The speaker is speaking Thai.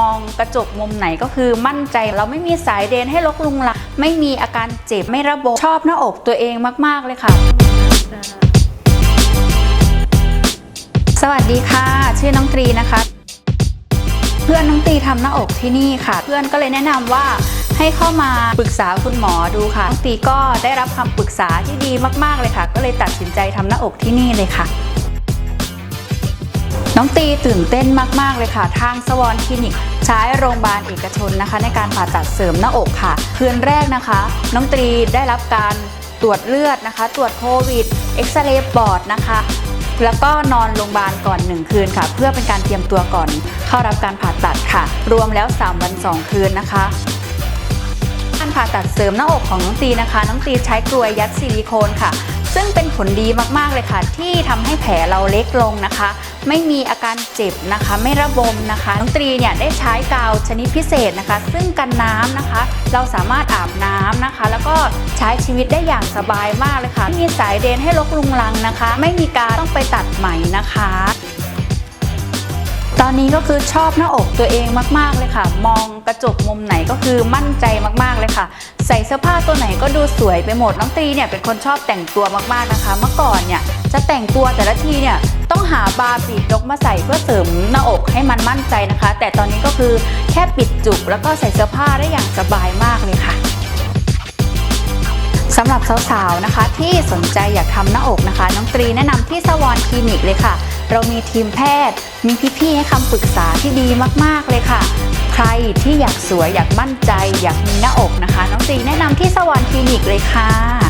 มองกระจกมุมไหนก็คือมั่นใจเราไม่มีสายเดนให้ลกลุงลังไม่มีอาการเจ็บไม่ระบบชอบหน้าอกตัวเองมาก ๆ เลยค่ะ สวัสดีค่ะ ชื่อน้องตรีนะคะ เพื่อนน้องตรีทำหน้าอกที่นี่ค่ะ เพื่อนก็เลยแนะนำว่าให้เข้ามาปรึกษาคุณหมอดูค่ะน้องตรีก็ได้รับคำปรึกษาที่ดีมาก ๆ เลยค่ะ ก็เลยตัดสินใจทำหน้าอกที่นี่เลยค่ะ น้องตีตื่นเต้นมาก ๆ เลยค่ะ ทางสวอนคลินิก ใช้โรงพยาบาลเอกชนนะคะ ในการผ่าตัดเสริมหน้าอกค่ะ คืนแรกนะคะ น้องตรีได้รับการตรวจเลือดนะคะ ตรวจโควิด เอ็กซเรย์ปอดนะคะ แล้วก็นอนโรงพยาบาลก่อน 1 คืนค่ะ เพื่อเป็นการเตรียมตัวก่อน เข้ารับการผ่าตัดค่ะ รวมแล้ว 3 วัน 2 คืนนะคะการผ่าตัดเสริมหน้าอกของน้องตีนะคะ น้องตีใช้กลวยยัดซิลิโคนค่ะ ผลดีมากๆเลยค่ะ ที่ทำให้แผลเราเล็กลงนะคะ ไม่มีอาการเจ็บนะคะ ไม่ระบมนะคะน้องตรีเนี่ยได้ใช้กาวชนิดพิเศษนะคะ ซึ่งกันน้ำนะคะ เราสามารถอาบน้ำนะคะ แล้วก็ใช้ชีวิตได้อย่างสบายมากเลยค่ะไม่มีสายเดนให้ลกลุงลังนะคะ ไม่มีการต้องไปตัดใหม่นะคะ อนนี้ก็คือชอบหน้าอกตัวเองมากๆเลยค่ะ มองกระจกมุมไหนก็คือมั่นใจมากๆเลยค่ะ ใส่เสื้อผ้าตัวไหนก็ดูสวยไปหมดน้องตรีเนี่ยเป็นคนชอบแต่งตัวมากๆนะคะ เมื่อก่อนเนี่ยจะแต่งตัวแต่ละทีเนี่ยต้องหาบาร์ปีกนกมาใส่เพื่อเสริมหน้าอกให้มันมั่นใจนะคะ แต่ตอนนี้ก็คือแค่ปิดจุกแล้วก็ใส่เสื้อผ้าได้อย่างสบายมากเลยค่ะ สำหรับสาวๆนะคะ ที่สนใจอยากทำหน้าอกนะคะ น้องตรีแนะนำที่สวอนคลินิกเลยค่ะ เรามีทีมแพทย์ มีพี่ๆให้คำปรึกษาที่ดีมากๆเลยค่ะ ใครที่อยากสวยอยากมั่นใจ อยากมีหน้าอกนะคะ น้องตรีแนะนำที่สวอนคลินิกเลยค่ะ